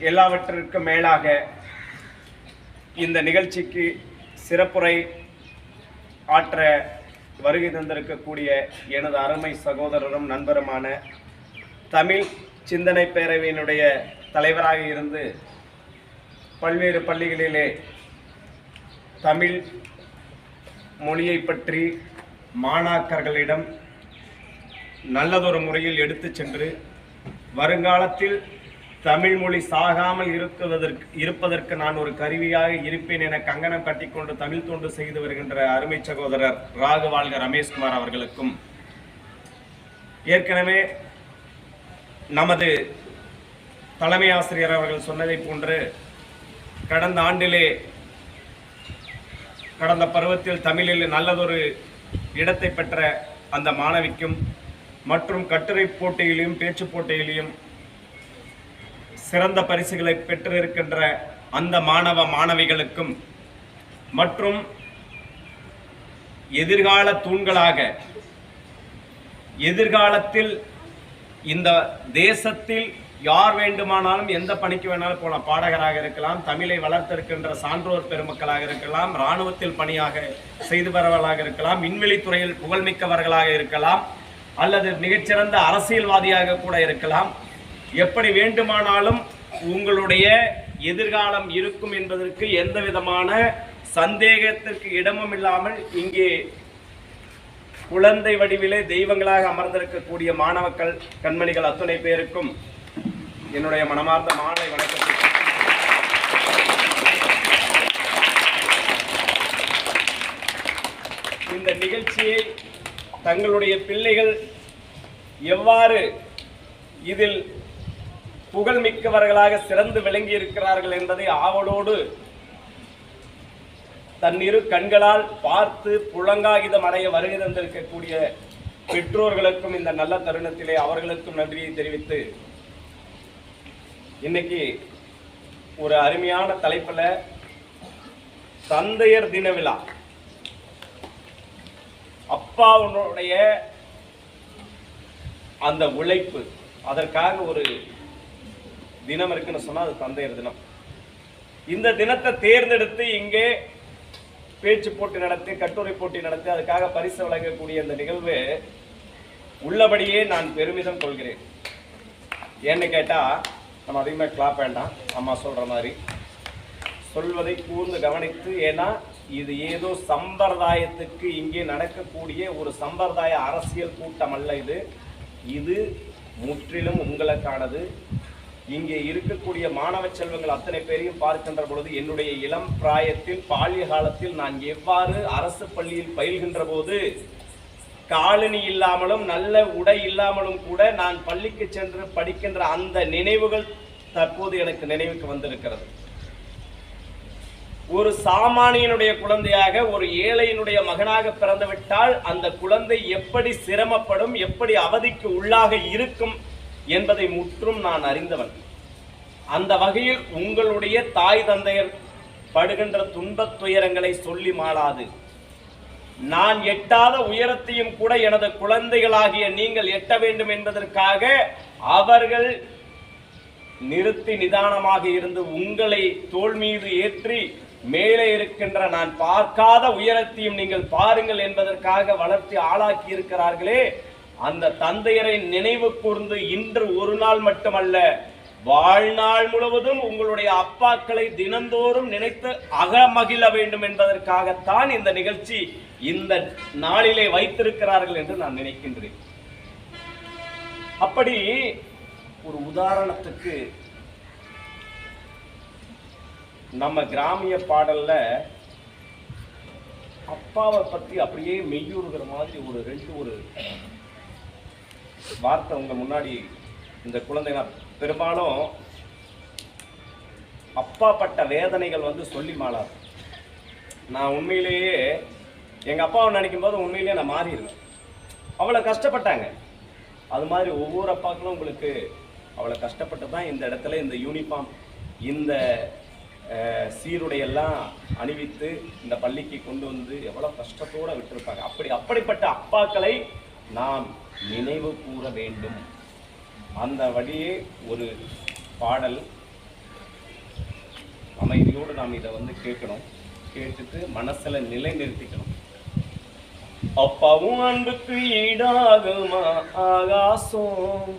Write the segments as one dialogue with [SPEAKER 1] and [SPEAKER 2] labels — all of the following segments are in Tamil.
[SPEAKER 1] எல்லாவற்றிற்கும் மேலாக இந்த நிகழ்ச்சிக்கு சிறப்புரை ஆற்ற வருகை தந்திருக்கக்கூடிய எனது அருமை சகோதரரும் நண்பருமான தமிழ் சிந்தனை பேரவையினுடைய தலைவராக இருந்து பல்வேறு பள்ளிகளிலே தமிழ் மொழியை பற்றி மாணாக்கர்களிடம் நல்லதொரு முறையில் எடுத்து சென்று வருங்காலத்தில் தமிழ் மொழி சாகாமல் இருக்குவதற்கு இருப்பதற்கு நான் ஒரு கருவியாக இருப்பேன் என கங்கணம் கட்டிக்கொண்டு தமிழ் தொண்டு செய்து வருகின்ற அருமை சகோதரர் ராகவாழ்க ரமேஷ்குமார் அவர்களுக்கும் ஏற்கனவே நமது தலைமை ஆசிரியர் அவர்கள் சொன்னதைப் போன்று கடந்த ஆண்டிலே கடந்த பருவத்தில் தமிழில் நல்லதொரு இடத்தை பெற்ற அந்த மாணவிக்கும் மற்றும் கட்டுரை போட்டியிலையும் பேச்சு போட்டியிலையும் சிறந்த பரிசுகளை பெற்றிருக்கின்ற அந்த மாணவ மாணவிகளுக்கும் மற்றும் எதிர்கால தூண்களாக எதிர்காலத்தில் இந்த தேசத்தில் யார் வேண்டுமானாலும் எந்த பணிக்கு வேணாலும் போகலாம் பாடகராக இருக்கலாம் தமிழை வளர்த்திருக்கின்ற சான்றோர் பெருமக்களாக இருக்கலாம் இராணுவத்தில் பணியாக செய்து வரவர்களாக இருக்கலாம் விண்வெளித்துறையில் புகழ்மிக்கவர்களாக இருக்கலாம் அல்லது மிகச்சிறந்த அரசியல்வாதியாக கூட இருக்கலாம். எப்படி வேண்டுமானாலும் உங்களுடைய எதிர்காலம் இருக்கும் என்பதற்கு எந்த விதமான சந்தேகத்திற்கு இடமும் இல்லாமல் இங்கே குழந்தை வடிவிலே தெய்வங்களாக அமர்ந்திருக்கக்கூடிய மாணவர்கள் கண்மணிகள் அத்துணை பேருக்கும் என்னுடைய மனமார்ந்த மாலை வணக்கத்தை இந்த நிகழ்ச்சியை தங்களுடைய பிள்ளைகள் எவ்வாறு இதில் புகழ்மிக்கவர்களாக சிறந்து விளங்கி இருக்கிறார்கள் என்பதை ஆவலோடு தன் இரு கண்களால் பார்த்து புலங்காகிதம் அடைய வருகை தந்திருக்கக்கூடிய பெற்றோர்களுக்கும் இந்த நல்ல தருணத்திலே அவர்களுக்கும் நன்றியை தெரிவித்து இன்னைக்கு ஒரு அருமையான தலைப்பில் தந்தையர் தின விழா. அப்பாவுடைய அந்த உழைப்பு. அதற்காக ஒரு தினம் இருக்குன்னு சொன்னால் அது தந்தையர் தினம். இந்த தினத்தை தேர்ந்தெடுத்து இங்கே பேச்சு போட்டி நடத்தி கட்டுரை போட்டி நடத்தி அதுக்காக பரிசு வழங்கக்கூடிய இந்த நிகழ்வு உள்ளபடியே நான் பெருமிதம் கொள்கிறேன். ஏன்னு கேட்டால் நம்ம அதிகமாக கிளாப் வேண்டாம். அம்மா சொல்கிற மாதிரி. சொல்வதை கூர்ந்து கவனித்து ஏன்னா இது ஏதோ சம்பிரதாயத்துக்கு இங்கே நடக்கக்கூடிய ஒரு சம்பிரதாய அரசியல் கூட்டம் அல்ல இது. இது முற்றிலும் உங்களுக்கானது. இங்கே இருக்கக்கூடிய மாணவ செல்வங்கள் அத்தனை பேரையும் பார்க்கின்ற பொழுது என்னுடைய இளம் பிராயத்தில் பால்ய காலத்தில் நான் எவ்வாறு அரசு பள்ளியில் பயில்கின்ற போது காலனி இல்லாமலும் நல்ல உடை இல்லாமலும் கூட நான் பள்ளிக்கு சென்று படிக்கின்ற அந்த நினைவுகள் தற்போது எனக்கு நினைவுக்கு வந்திருக்கிறது. ஒரு சாமானியனுடைய குழந்தையாக ஒரு ஏழையினுடைய மகனாக பிறந்துவிட்டால் அந்த குழந்தை எப்படி சிரமப்படும் எப்படி அவதிக்கு உள்ளாக இருக்கும் என்பதை முற்றும் நான் அறிந்தவன். அந்த வகையில் உங்களுடைய தாய் தந்தையர் படுகின்ற துன்பத் துயரங்களை சொல்லி மாளாது. நான் எட்டாத உயரத்தையும் கூட எனது குழந்தைகளாகிய நீங்கள் எட்ட வேண்டும் என்பதற்காக அவர்கள் நிறுத்தி நிதானமாக இருந்து உங்களை தோல் மீது ஏற்றி மேலே இருக்கின்ற நான் பார்க்காத உயரத்தையும் நீங்கள் பாருங்கள் என்பதற்காக வளர்த்தி ஆளாக்கி இருக்கிறார்களே அந்த தந்தையரை நினைவு கூர்ந்து இன்று ஒரு நாள் மட்டுமல்ல வாழ்நாள் முழுவதும் உங்களுடைய அப்பாக்களை தினந்தோறும் நினைத்து அகமகிழ வேண்டும் என்பதற்காகத்தான் இந்த நிகழ்ச்சி இந்த நாளிலே வைத்திருக்கிறார்கள் என்று நான் நினைக்கின்றேன். அப்படி ஒரு உதாரணத்துக்கு நம்ம கிராமிய பாடல்ல அப்பாவை பத்தி அப்படியே மெய்யூறுகிற மாதிரி ஒரு ரெண்டு ஒரு வார்த்தை உங்கள் முன்னாடி இந்த குழந்தைங்க பெரும்பாலும் அப்பா பட்ட வேதனைகள் வந்து சொல்லி மாளாது. நான் உண்மையிலேயே எங்கள் அப்பாவை நினைக்கும் போது உண்மையிலேயே நான் மாறிடுவேன் அவ்வளோ கஷ்டப்பட்டாங்க. அது மாதிரி ஒவ்வொரு அப்பாக்களும் உங்களுக்கு அவ்வளோ கஷ்டப்பட்டு தான் இந்த இடத்துல இந்த யூனிஃபார்ம் இந்த சீருடையெல்லாம் அணிவித்து இந்த பள்ளிக்கு கொண்டு வந்து எவ்வளோ கஷ்டத்தோடு விட்டிருப்பாங்க. அப்படி அப்படிப்பட்ட அப்பாக்களை நாம் நினைவு கூற வேண்டும். அந்த வழியே ஒரு பாடல். அமைதியோடு நாம் இதை வந்து கேட்கணும். கேட்டுட்டு மனசில் நிலை நிறுத்திக்கணும் அப்பாவும் அன்புக்கு ஈடாகுமா ஆகாசம்?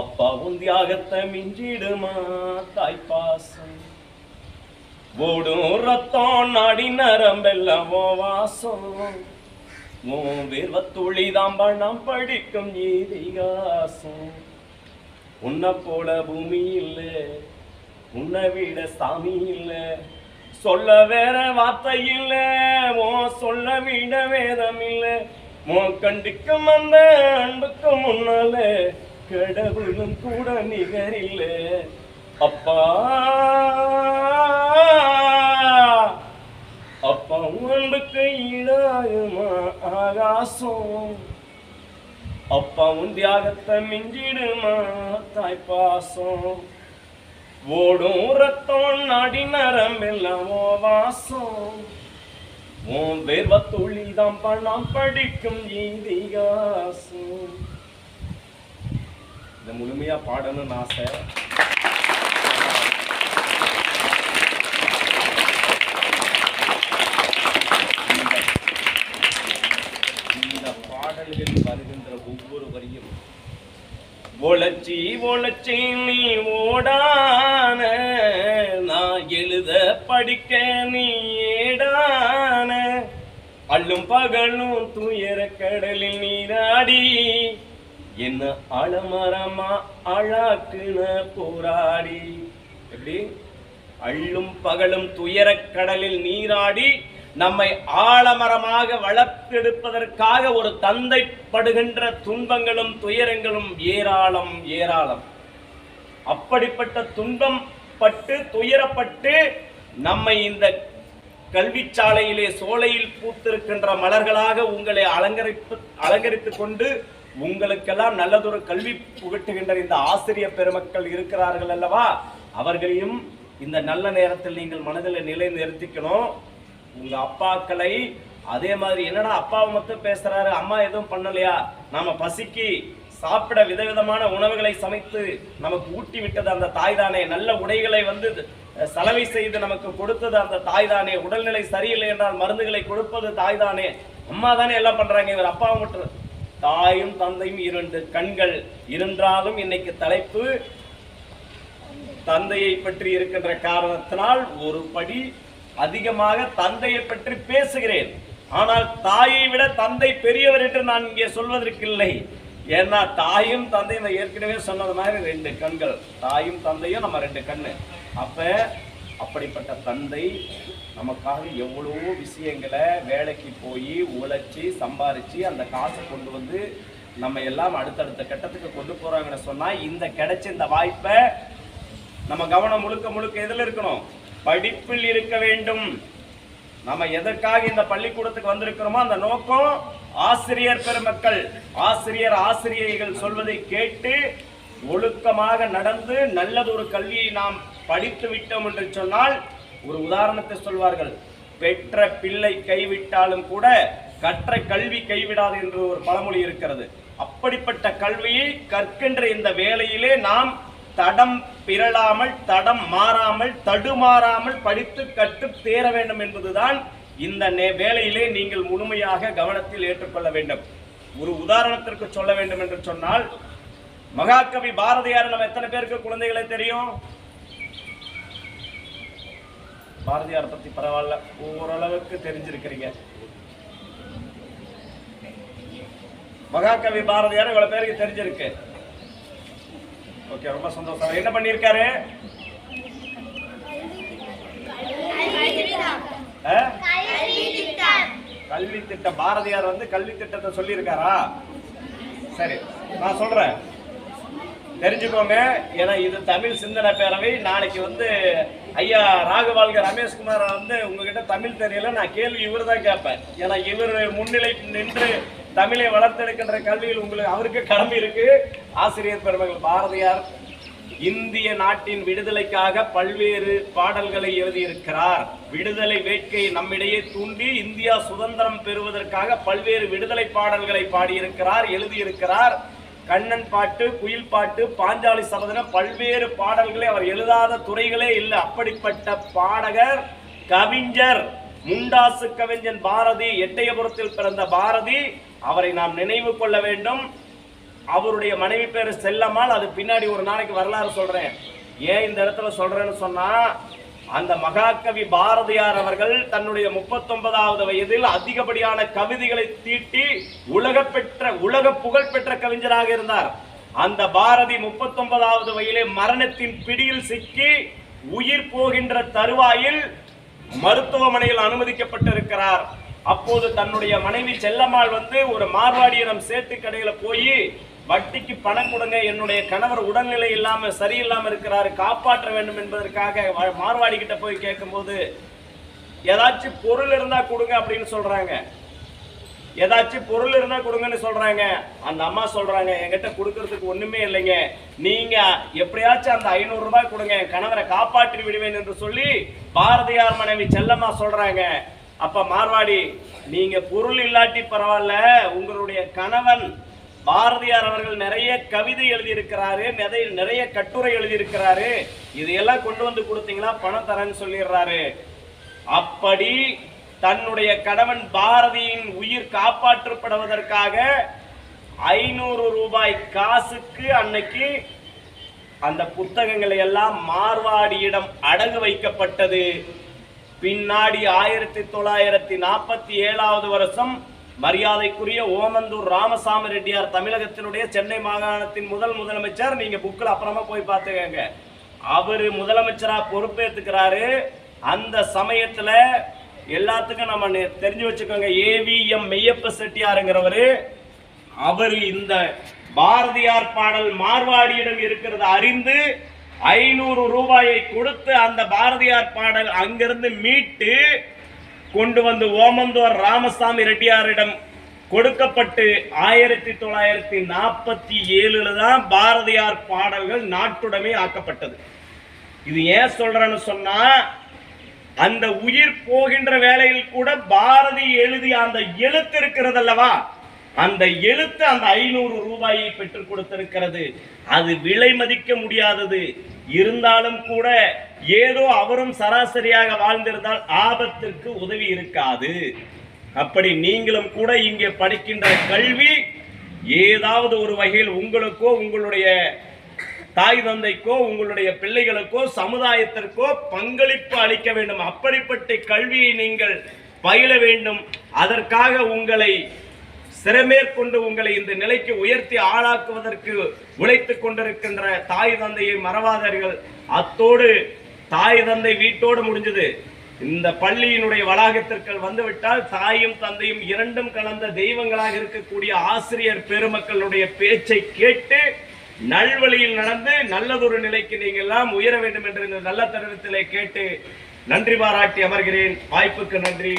[SPEAKER 1] அப்பாவும் தியாகத்தை மிஞ்சிடுமா தாய்ப்பாசம்? ஓடும் ரத்தம் நாடி நரம்பெல்லாம் வாசம்? உன் வேர்வத்துளி தாம்பாள் நாம் படிக்கும் ஏதிகாசம் உன்னை போல பூமி இல்லை உன்னை விட சாமி இல்லை. சொல்ல வேற வார்த்தை இல்லை ஓ சொல்ல விட வேதம் இல்லை. ஓ கண்டுக்கும் அந்த அன்புக்கும் முன்னால கடவுளும் கூட நிகரில்லை. அப்பா! உன்புக்கு அன்புக்கு ஈடாயுமா ஆகாசம். அப்பா உன் தியாகத்தை மிஞ்சிடுமா தாய்ப்பாசம் ஓடும் ரத்தம் நாடி நரம்பெல்லாம் ஓ வாசம். உன் வேர்வ துளிதான் பணம் படிக்கும் இதிகாசம். இதை முழுமையா பாடணும்னு ஆசை இந்த பாடல்களில் வருகின்ற ஒவ்வொரு வரியும் ஒளச்சி ஒளச்சி நீ ஓடான. நான் எழுத படிக்க நீ ஏடான. அள்ளும் பகலும் துயர கடலில் நீராடி. என்ன அலமரமா அழாக்குன போராடி. எப்படி? அள்ளும் பகலும் துயர கடலில் நீராடி. நம்மை ஆழமரமாக வளர்த்தெடுப்பதற்காக ஒரு தந்தை படுகின்ற துன்பங்களும் துயரங்களும் ஏராளம் ஏராளம். அப்படிப்பட்ட துன்பம் பட்டு துயரப்பட்டு நம்மை இந்த கல்விச்சாலையிலே சோலையில் பூத்திருக்கின்ற மலர்களாக உங்களை அலங்கரிப்பு அலங்கரித்துக் கொண்டு உங்களுக்கெல்லாம் நல்லதொரு கல்வி புகட்டுகின்ற இந்த ஆசிரியர் பெருமக்கள் இருக்கிறார்கள் அல்லவா? அவர்களையும் இந்த நல்ல நேரத்தில் நீங்கள் மனதில் நிலை நிறுத்திக்கணும் உங்க அப்பாக்களை அதே மாதிரி என்னடா அப்பாவை மட்டும் பேசுறாரு அம்மா எதுவும் பண்ணலையா? நாம பசிக்கு சாப்பிட விதவிதமான உணவுகளை சமைத்து நமக்கு ஊட்டி விட்டது அந்த தாய் தானே நல்ல உடைகளை வந்து சலவை செய்து நமக்கு கொடுத்தது அந்த தாய் தானே உடல்நிலை சரியில்லை என்றால் மருந்துகளை கொடுப்பது தாய் தானே அம்மா தானே எல்லாம் பண்றாங்க இவர் அப்பாவை மட்டும். தாயும் தந்தையும் இரண்டு கண்கள் இருந்தாலும் இன்னைக்கு தலைப்பு தந்தையை பற்றி இருக்கின்ற காரணத்தினால் ஒரு படி அதிகமாக தந்தையை பற்றி பேசுகிறேன். ஆனால் தாயை விட தந்தை பெரியவர் என்று நான் இங்கே சொல்வதற்கில்லை ஏன்னா தாயும் தந்தையும் நான் ஏற்கனவே சொன்னது மாதிரி ரெண்டு கண்கள். தாயும் தந்தையும் நம்ம ரெண்டு கண்ணு. அப்ப அப்படிப்பட்ட தந்தை நமக்காக எவ்வளவோ விஷயங்களை வேலைக்கு போய் உழைச்சி சம்பாரித்து அந்த காசை கொண்டு வந்து நம்ம எல்லாம் அடுத்தடுத்த கட்டத்துக்கு கொண்டு போகிறாங்கன்னு சொன்னால் இந்த கிடைச்ச இந்த வாய்ப்பை நம்ம கவனம் முழுக்க முழுக்க எதில் இருக்கணும்? படிப்பில் இருக்க வேண்டும். நம்ம எதற்காக இந்த பள்ளிக்கூடத்துக்கு வந்திருக்கிறோமோ அந்த நோக்கம் ஆசிரியர் பெருமக்கள் ஆசிரியர் ஆசிரியைகள் சொல்வதை கேட்டு ஒழுக்கமாக நடந்து நல்லது ஒரு கல்வியை நாம் படித்து விட்டோம் என்று சொன்னால் ஒரு உதாரணத்தை சொல்வார்கள். பெற்ற பிள்ளை கைவிட்டாலும் கூட கற்ற கல்வி கைவிடாது என்று ஒரு பழமொழி இருக்கிறது. அப்படிப்பட்ட கல்வியை கற்கின்ற இந்த வேலையிலே நாம் தடம் பிறழாமல் தடம் மாறாமல் தடுமாறாமல் படித்து கற்று தேர வேண்டும் என்பதுதான் இந்த நே- வேலையிலே நீங்கள் முழுமையாக கவனத்தில் ஏற்றுக்கொள்ள வேண்டும். ஒரு உதாரணத்திற்கு சொல்ல வேண்டும் என்று சொன்னால் மகாகவி பாரதியார் நம்ம எத்தனை பேருக்கு குழந்தைகளை தெரியும்? பாரதியார் பத்தி பரவாயில்ல ஓரளவுக்கு தெரிஞ்சிருக்கிறீங்க. மகாகவி பாரதியார் இவ்வளவு பேருக்கு தெரிஞ்சிருக்கு. ஓகே ரொம்ப சந்தோஷம். என்ன பண்ணியிருக்காரு? ஆ? கல்வி திட்டம் பாரதியார் வந்து கல்வி திட்டத்தை சொல்லியிருக்காரா? சரி நான் சொல்றேன். தெரிஞ்சுக்கோங்க. ஏன்னா இது தமிழ் சிந்தனை பேரவை. நாளைக்கு வந்து ஐயா ராகவால்க ரமேஷ்குமார் வந்து உங்ககிட்ட தமிழ் தெரியல. நான் கேள்வி இவர் தான் கேட்பேன். ஏன்னா இவர் முன்னிலை நின்று தமிழை வளர்த்தெடுக்கின்ற கல்வியில் உங்களுக்கு அவருக்கு கடமை இருக்கு. ஆசிரியர் பெருமகள் பாரதியார் இந்திய நாட்டின் விடுதலைக்காக பல்வேறு பாடல்களை எழுதியிருக்கிறார். விடுதலை வேட்கை நம்மிடையே தூண்டி இந்தியா சுதந்திரம் பெறுவதற்காக பல்வேறு விடுதலை பாடல்களை பாடியிருக்கிறார் எழுதியிருக்கிறார். கண்ணன் பாட்டு குயில் பாட்டு பாஞ்சாலி சபதன பல்வேறு பாடல்களை அவர் எழுதாத துறைகளே இல்லை. அப்படிப்பட்ட பாடகர் கவிஞர் முண்டாசு கவிஞன் பாரதி எட்டயபுரத்தில் பிறந்த பாரதி அவரை நாம் நினைவு கொள்ள வேண்டும். அவருடைய மனைவி பேர் செல்லம்மாள். அது பின்னாடி ஒரு நாளைக்கு வரலாறு சொல்றேன். ஏன் இந்த இடத்துல சொல்றேன்னு சொன்னா அந்த மகாகவி பாரதியார் அவர்கள் தன்னுடைய முப்பத்தொன்பதாவது வயதில் அதிகப்படியான கவிதைகளை தீட்டி உலக பெற்ற உலக புகழ் பெற்ற கவிஞராக இருந்தார். அந்த பாரதி முப்பத்தொன்பதாவது வயதிலே மரணத்தின் பிடியில் சிக்கி உயிர் போகின்ற தருவாயில் மருத்துவமனையில் அனுமதிக்கப்பட்டிருக்கிறார். அப்போது தன்னுடைய மனைவி செல்லம்மாள் வந்து ஒரு மார்வாடியிடம் சேட்டு கடையில போய் வட்டிக்கு பணம் கொடுங்க என்னுடைய கணவர் உடல்நிலை இல்லாம சரியில்லாம இருக்கிறாரு காப்பாற்ற வேண்டும் என்பதற்காக மார்வாடி கிட்ட போய் கேட்கும்போது ஏதாச்சும் பொருள் இருந்தா கொடுங்க அப்படின்னு சொல்றாங்க. ஏதாச்சும் பொருள் இருந்தா கொடுங்கன்னு சொல்றாங்க. அந்த அம்மா சொல்றாங்க என்கிட்ட கொடுக்கறதுக்கு ஒண்ணுமே இல்லைங்க. நீங்க எப்படியாச்சும் அந்த ஐநூறு ரூபாய் கொடுங்க என் கணவரை காப்பாற்றி விடுவேன் என்று சொல்லி பாரதியார் மனைவி செல்லம்மா சொல்றாங்க. அப்ப மார்வாடி நீங்க பொருள் இல்லாட்டி பரவாயில்ல உங்களுடைய கணவன் பாரதியார் அவர்கள் நிறைய கவிதை எழுதியிருக்கிறாரு நிறைய நிறைய கட்டுரை எழுதியிருக்கிறாரு. இதையெல்லாம் கொண்டு வந்து கொடுத்தீங்கன்னா பணம் தரேன்னு சொல்லிடுறாரு. அப்படி தன்னுடைய கணவன் பாரதியின் உயிர் காப்பாற்றப்படுவதற்காக ஐநூறு ரூபாய் காசுக்கு அன்னைக்கு அந்த புத்தகங்களை எல்லாம் மார்வாடியிடம் அடகு வைக்கப்பட்டது. பின்னாடி ஆயிரத்தி தொள்ளாயிரத்தி நாற்பத்தி ஏழாவது வருஷம் மரியாதைக்குரிய ஓமந்தூர் ராமசாமி ரெட்டியார் தமிழகத்தினுடைய சென்னை மாகாணத்தின் முதல் முதலமைச்சர். நீங்க புக்கில் அப்புறமா போய் பார்த்துக்கங்க. அவரு முதலமைச்சராக பொறுப்பேற்றுக்கிறாரு அந்த சமயத்தில் எல்லாத்துக்கும் நம்ம தெரிஞ்சு வச்சுக்கோங்க. ஏவிஎம் மெய்யப்ப செட்டியாருங்கிறவர் அவர் இந்த பாரதியார் பாடல் மார்வாடியிடம் இருக்கிறத அறிந்து ஐநூறு ரூபாயை கொடுத்து அந்த பாரதியார் பாடல் அங்கிருந்து மீட்டு கொண்டு வந்து ஓமந்தோர் ராமசாமி ரெட்டியாரிடம் கொடுக்கப்பட்டு ஆயிரத்தி தொள்ளாயிரத்தி நாற்பத்தி ஏழுல தான் பாரதியார் பாடல்கள் நாட்டுடமை ஆக்கப்பட்டது. இது ஏன் சொல்றேன்னு சொன்னா அந்த உயிர் போகின்ற வேளையில் கூட பாரதி எழுதிய அந்த எழுத்து இருக்கிறது அல்லவா? அந்த எழுத்து அந்த ஐநூறு ரூபாயை பெற்றுக் கொடுத்திருக்கிறது. அது விலை மதிக்க முடியாதது. இருந்தாலும் கூட ஏதோ அவரும் சராசரியாக வாழ்ந்திருந்தால் ஆபத்திற்கு உதவி இருக்காது. அப்படி நீங்களும் கூட இங்கே படிக்கின்ற கல்வி ஏதாவது ஒரு வகையில் உங்களுக்கோ உங்களுடைய தாய் தந்தைக்கோ உங்களுடைய பிள்ளைகளுக்கோ சமுதாயத்திற்கோ பங்களிப்பு அளிக்க வேண்டும். அப்படிப்பட்ட கல்வியை நீங்கள் பயில வேண்டும். அதற்காக உங்களை சிறமேற்கொண்டு உங்களை இந்த நிலைக்கு உயர்த்தி ஆளாக்குவதற்கு உழைத்து கொண்டிருக்கின்ற தாய் தந்தையை மறவாதீர்கள். அத்தோடு தாய் தந்தை வீட்டோடு முடிஞ்சது. இந்த பள்ளியினுடைய வளாகத்திற்கு வந்துவிட்டால் தாயும் தந்தையும் இரண்டும் கலந்த தெய்வங்களாக இருக்கக்கூடிய ஆசிரியர் பெருமக்களுடைய பேச்சை கேட்டு நல்வழியில் நடந்து நல்லதொரு நிலைக்கு நீங்கள் எல்லாம் உயர வேண்டும் என்று இந்த நல்ல தருணத்திலே கேட்டு நன்றி பாராட்டி அமர்கிறேன். வாய்ப்புக்கு நன்றி.